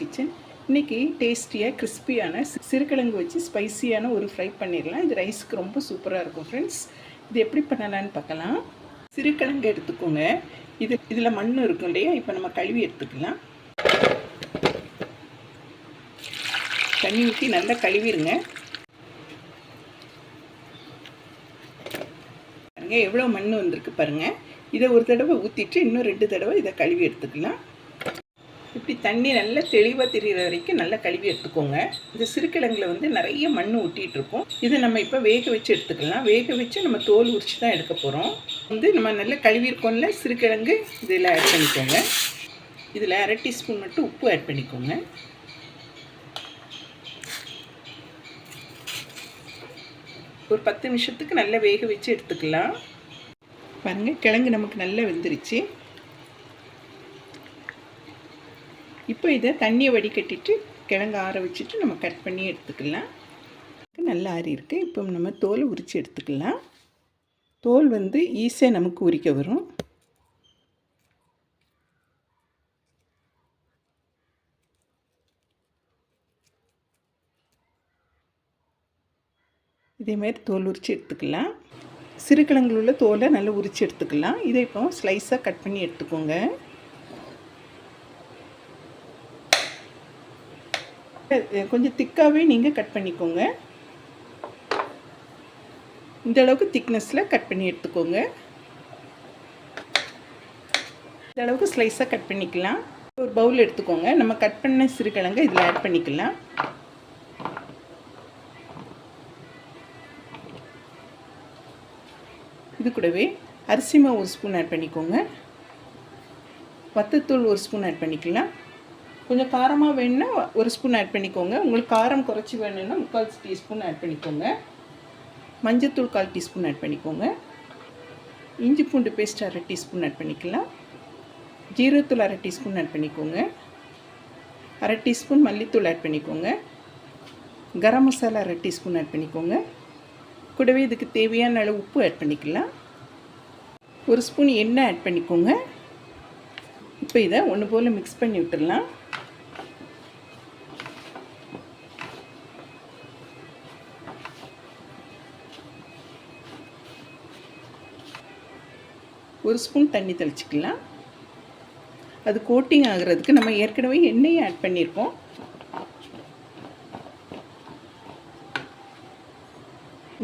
Kitchen இன்றைக்கி டேஸ்டியாக கிறிஸ்பியான சிறுகிழங்கு வச்சு ஸ்பைசியான ஒரு ஃப்ரை பண்ணிடலாம். இது ரைஸ்க்கு ரொம்ப சூப்பராக இருக்கும் ஃப்ரெண்ட்ஸ் இது எப்படி பண்ணலான்னு பார்க்கலாம். சிறுகிழங்கு எடுத்துக்கோங்க. இது இதில் மண் இருக்கும் இல்லையா? இப்போ நம்ம கழுவி எடுத்துக்கலாம். தண்ணி ஊற்றி நல்லா கழுவிடுங்க. பாருங்க எவ்வளோ மண் வந்திருக்கு பாருங்கள் இதை ஒரு தடவை ஊற்றிட்டு இன்னும் ரெண்டு தடவை இதை கழுவி எடுத்துக்கலாம். இப்படி தண்ணி நல்லா தெளிவாக தெரிகிற வரைக்கும் நல்லா கழுவி எடுத்துக்கோங்க. இந்த சிறுக்கிழங்குல வந்து நிறைய மண் ஒட்டிகிட்டு இருக்கும் இதை நம்ம இப்போ வேக வச்சு எடுத்துக்கலாம். வேக வச்சு நம்ம தோல் உரிச்சு தான் எடுக்க போகிறோம் வந்து நம்ம நல்லா கழுவி இருக்கோம்ல சிறுக்கிழங்கு இதில் ஆட் பண்ணிக்கோங்க. இதில் அரை டீஸ்பூன் மட்டும் உப்பு ஆட் பண்ணிக்கோங்க. ஒரு பத்து நிமிஷத்துக்கு நல்லா வேக வச்சு எடுத்துக்கலாம். பாருங்கள் கிழங்கு நமக்கு நல்லா வெந்துருச்சு. இப்போ இதை தண்ணியை வடிகட்டிட்டு கிழங்கு ஆற வச்சுட்டு நம்ம கட் பண்ணி எடுத்துக்கலாம். நல்லா ஆறி இருக்கு. இப்போ நம்ம தோல் உரித்து எடுத்துக்கலாம். தோல் வந்து ஈஸியாக நமக்கு உரிக்க வரும். இதேமாதிரி தோல் உரித்து எடுத்துக்கலாம். சிறுகிழங்குல உள்ள தோலை நல்லா உரித்து எடுத்துக்கலாம். இதை இப்போ ஸ்லைஸாக கட் பண்ணி எடுத்துக்கோங்க. கொஞ்சம் திக்காகவே நீங்கள் கட் பண்ணிக்கோங்க. இந்த அளவுக்கு திக்னஸில் கட் பண்ணி எடுத்துக்கோங்க. இந்த அளவுக்கு ஸ்லைஸாக கட் பண்ணிக்கலாம். ஒரு பவுல் எடுத்துக்கோங்க. நம்ம கட் பண்ண சிறுகிழங்கு இதில் ஆட் பண்ணிக்கலாம். இது கூடவே அரிசிமா ஒரு ஸ்பூன் ஆட் பண்ணிக்கோங்க. வத்தத்தூள் ஒரு ஸ்பூன் ஆட் பண்ணிக்கலாம். கொஞ்சம் காரமாக வேணும்னா ஒரு ஸ்பூன் ஆட் பண்ணிக்கோங்க. உங்களுக்கு காரம் குறைச்சி வேணும்னா முக்கால் டீஸ்பூன் ஆட் பண்ணிக்கோங்க. மஞ்சத்தூள் கால் டீஸ்பூன் ஆட் பண்ணிக்கோங்க. இஞ்சி பூண்டு பேஸ்ட் அரை டீஸ்பூன் ஆட் பண்ணிக்கலாம். ஜீரகத்தூள் அரை டீஸ்பூன் ஆட் பண்ணிக்கோங்க. அரை டீஸ்பூன் மல்லித்தூள் ஆட் பண்ணிக்கோங்க. கரம் மசாலா அரை டீஸ்பூன் ஆட் பண்ணிக்கோங்க. கூடவே இதுக்கு தேவையான அளவு உப்பு ஆட் பண்ணிக்கலாம். ஒரு ஸ்பூன் எண்ணெய் ஆட் பண்ணிக்கோங்க. இப்போ இதை ஒன்று போல் மிக்ஸ் பண்ணி விட்டுடலாம். ஒரு ஸ்பூன் தண்ணி தெளிச்சிக்கலாம். அது கோட்டிங் ஆகிறதுக்கு நம்ம ஏற்கனவே எண்ணெயை ஆட் பண்ணியிருக்கோம்.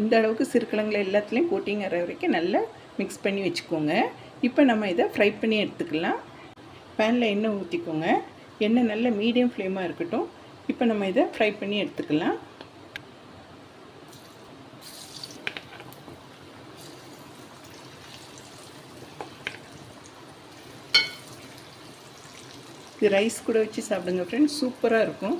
இந்த அளவுக்கு சிறுக்கிழங்குல எல்லாத்துலேயும் கோட்டிங் ஆகிற வரைக்கும் நல்லா மிக்ஸ் பண்ணி வச்சுக்கோங்க. இப்போ நம்ம இதை ஃப்ரை பண்ணி எடுத்துக்கலாம். பேனில் எண்ணெய் ஊற்றிக்கோங்க எண்ணெய் நல்ல மீடியம் ஃப்ளேமாக இருக்கட்டும். இப்போ நம்ம இதை ஃப்ரை பண்ணி எடுத்துக்கலாம். இது ரைஸ் கூட வச்சு சாப்பிடுங்க ஃப்ரெண்ட்ஸ் சூப்பராக இருக்கும்.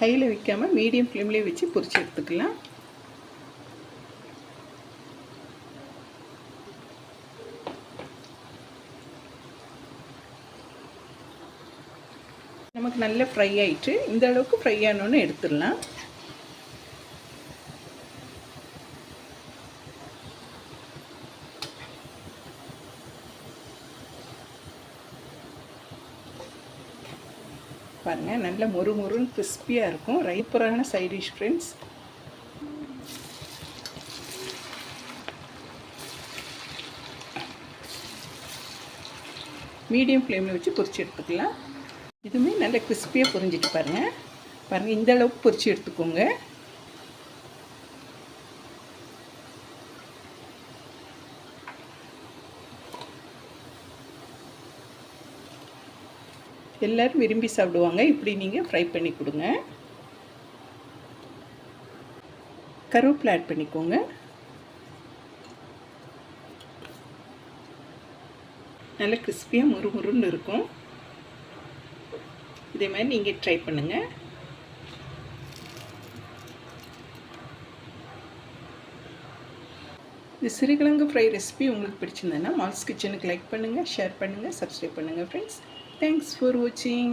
ஹையில் வைக்காமல் மீடியம் ஃப்ளேம்லேயே வச்சு பொரிச்சு எடுத்துக்கலாம். நமக்கு நல்ல ஃப்ரை ஆயிட்டு இந்த அளவுக்கு ஃப்ரை ஆனோன்னு எடுத்துடலாம். பாருங்கள் நல்ல மொறு மொறுன்னு கிறிஸ்பியாக இருக்கும். ரைப்பரான சைட் டிஷ் ஃப்ரெண்ட்ஸ் மீடியம் ஃப்ளேமில் வச்சு பொரிச்சு எடுத்துக்கலாம். இதுவுமே நல்ல கிறிஸ்பியாக பொரிஞ்சிட்டு பாருங்கள் பாருங்கள் இந்த அளவுக்கு பொரிச்சு எடுத்துக்கோங்க. எல்லோரும் விரும்பி சாப்பிடுவாங்க. இப்படி நீங்கள் ஃப்ரை பண்ணி கொடுங்க. கருவேப்பிலை ஆட் பண்ணிக்கோங்க. நல்ல கிறிஸ்பியாக முறுமுறுன்னு இருக்கும். இதே மாதிரி நீங்கள் ட்ரை பண்ணுங்கள் இந்த சிறுகிழங்கு ஃப்ரை ரெசிபி உங்களுக்கு பிடிச்சிருந்ததுன்னா மால்ஸ் கிச்சனுக்கு லைக் பண்ணுங்கள் ஷேர் பண்ணுங்கள் சப்ஸ்கிரைப் பண்ணுங்கள் ஃப்ரெண்ட்ஸ் தேங்க்ஸ் ஃபார் வாட்சிங்